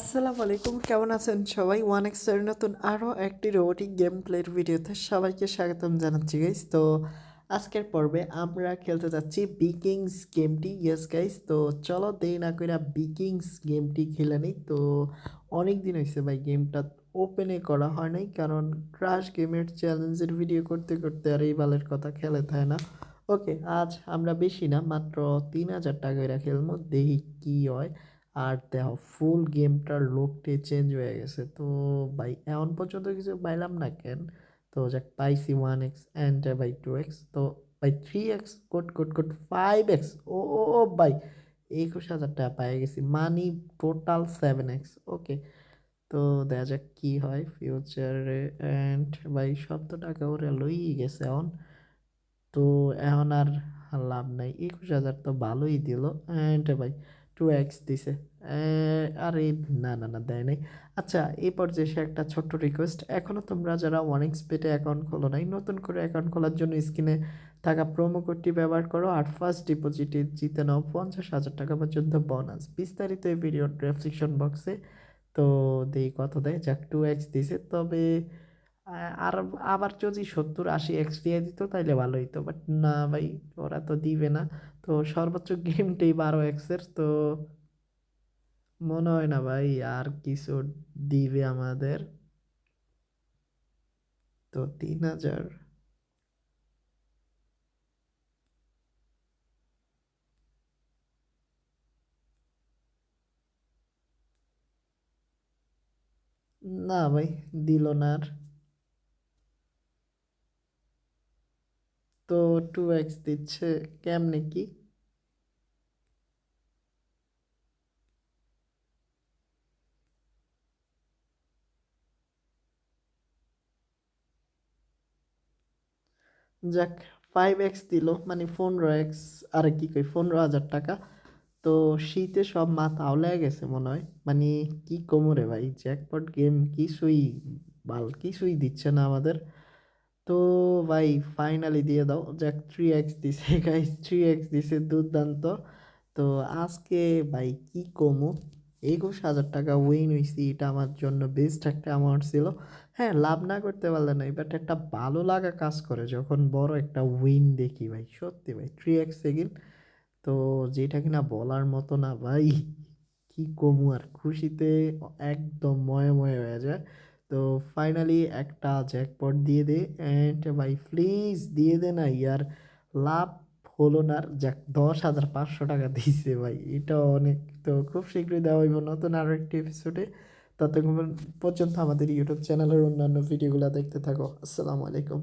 আসসালামু আলাইকুম, কেমন আছেন সবাই? ওয়ান এক্সের নতুন আরও একটি রোবোটিক গেম প্লের ভিডিওতে সবাইকে স্বাগতম জানাচ্ছি গাইস তো আজকের পর্বে আমরা খেলতে যাচ্ছি বিকিংস গেমটি ইয়েস গাইস তো চলো দেরি না করে বিকিংস গেমটি খেলে নিই। তো অনেক দিন হয়েছে ভাই গেমটা ওপেনে করা হয় নাই, কারণ ক্রাশ গেমের চ্যালেঞ্জের ভিডিও করতে করতে আর এই বালের কথা খেলে থাকে না। ওকে আজ আমরা বেশি না, মাত্র তিন হাজার টাকা খেলব, দেখি কী হয়। আর দেখো ফুল গেমটার লোকটি চেঞ্জ হয়ে গেছে। তো ভাই, এখন পর্যন্ত কিছু পাইলাম না কেন? তো যাক, পাইছি one X and by two X তো by three X quote quote quote five X ও ভাই, একুশ হাজার টাকা পাই গেছি। Money total seven X okay তো দেখা যাক কী হয় ফিউচারে অ্যান্ড ভাই সত্তর টাকা ওরে লই গেছে এখন। তো এখন আর লাভ নাই। একুশ হাজার তো ভালোই দিল। অ্যান্ড ভাই টু এক্স দিছে। আরে, না না না, দেয় নাই। আচ্ছা এই পর্যায়ে সে একটা ছোট্ট রিকোয়েস্ট এখনও তোমরা যারা ওয়ান এক্স পেটে অ্যাকাউন্ট খোলো নাই, নতুন করে অ্যাকাউন্ট খোলার জন্য স্ক্রিনে থাকা প্রোমো কোডটি ব্যবহার করো আর ফার্স্ট ডিপোজিটে জিতে নাও পঞ্চাশ হাজার টাকা পর্যন্ত বোনাস বিস্তারিত এই ভিডিও ডেসক্রিপশন বক্সে তো দেই কত দেয়। যাক টু এক্স দিছে, তবে আর আবার যদি সত্তর আশি এক্স দিয়ে দিত, তাইলে ভালো হইতো। বাট না ভাই, ওরা তো দিবে না। তো সর্বোচ্চ গেমটাই বারো এক্সের তো মনে হয় না ভাই আর কিছু দিবে আমাদের। তো তিন হাজার। না ভাই, দিল না আর। তো টু এক্স দিচ্ছে, কেমনে কি? যাক ফাইভ এক্স দিল মানে পনেরো এক্স আর কি কই, পনেরো হাজার টাকা। তো শীতে সব মাথা আওলায় গেছে মনে হয়। মানে কি কোমরে ভাই জ্যাকপট গেম কিছুই বাল, কিছুই দিচ্ছে না আমাদের। তো ভাই ফাইনালি দিয়ে দাও। যাক থ্রি এক্স দিছে গাইস থ্রি এক্স দিছে, দুর্দান্ত। তো আজকে ভাই, কি কমু? একুশ হাজার টাকা উইন হয়েছি এটা আমার জন্য বেস্ট একটা অ্যামাউন্ট ছিল। হ্যাঁ লাভ না করতে পারলে নাই বাট একটা ভালো লাগা কাজ করে যখন বড় একটা উইন দেখি ভাই, সত্যি ভাই থ্রি এক্স সেকেন্ড তো যেটা কিনা বলার মতো না ভাই, কি কমু আর খুশিতে একদম ময়ে ময়ে হয়ে যায়। তো ফাইনালি একটা জ্যাকপট দিয়ে দে অ্যান্ড ভাই প্লিজ দিয়ে দে না ইয়ার লাভ হলো না যাক দশ হাজার পাঁচশো টাকা দিয়েছে ভাই। এটা অনেক তো খুব শীঘ্রই দেওয়া হইব নতুন আরও একটি এপিসোডে ততক্ষণ পর্যন্ত আমাদের ইউটিউব চ্যানেলের অন্যান্য ভিডিওগুলো দেখতে থাকো। আসসালামু আলাইকুম।